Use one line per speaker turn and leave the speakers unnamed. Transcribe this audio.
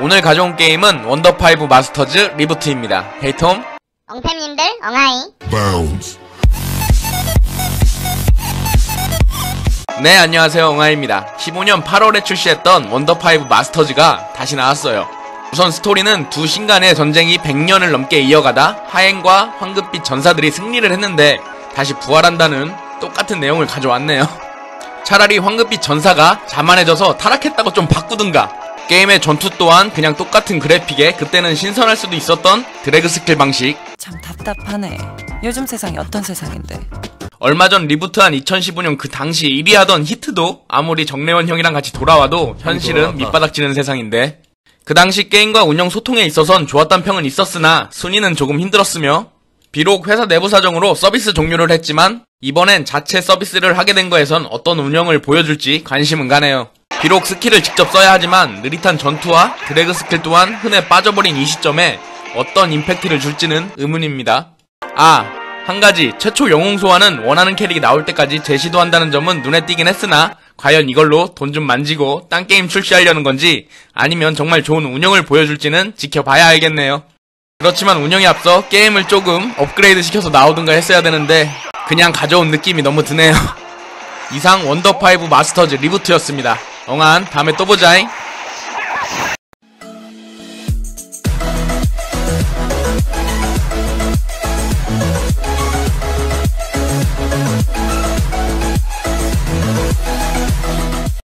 오늘 가져온 게임은 원더5 마스터즈 리부트입니다. 헤이톰,
엉템님들 엉아이
bounds.
네 안녕하세요 엉아입니다. 15년 8월에 출시했던 원더5 마스터즈가 다시 나왔어요. 우선 스토리는 두 신간의 전쟁이 100년을 넘게 이어가다 하행과 황금빛 전사들이 승리를 했는데 다시 부활한다는 똑같은 내용을 가져왔네요. 차라리 황금빛 전사가 자만해져서 타락했다고 좀 바꾸든가 게임의 전투 또한 그냥 똑같은 그래픽에 그때는 신선할 수도 있었던 드래그 스킬 방식
참 답답하네. 요즘 세상이 어떤 세상인데.
얼마 전 리부트한 2015년 그 당시 1위 하던 히트도 아무리 정래원 형이랑 같이 돌아와도 현실은 밑바닥 지는 세상인데 그 당시 게임과 운영 소통에 있어선 좋았단 평은 있었으나 순위는 조금 힘들었으며 비록 회사 내부 사정으로 서비스 종료를 했지만 이번엔 자체 서비스를 하게 된 거에선 어떤 운영을 보여줄지 관심은 가네요. 비록 스킬을 직접 써야 하지만 느릿한 전투와 드래그 스킬 또한 흔해 빠져버린 이 시점에 어떤 임팩트를 줄지는 의문입니다. 아, 한 가지 최초 영웅 소환은 원하는 캐릭이 나올 때까지 재시도 한다는 점은 눈에 띄긴 했으나 과연 이걸로 돈 좀 만지고 딴 게임 출시하려는 건지 아니면 정말 좋은 운영을 보여줄지는 지켜봐야 알겠네요. 그렇지만 운영에 앞서 게임을 조금 업그레이드 시켜서 나오든가 했어야 되는데 그냥 가져온 느낌이 너무 드네요. 이상 원더5 마스터즈 리부트였습니다. 엉한 다음에 또 보자잉.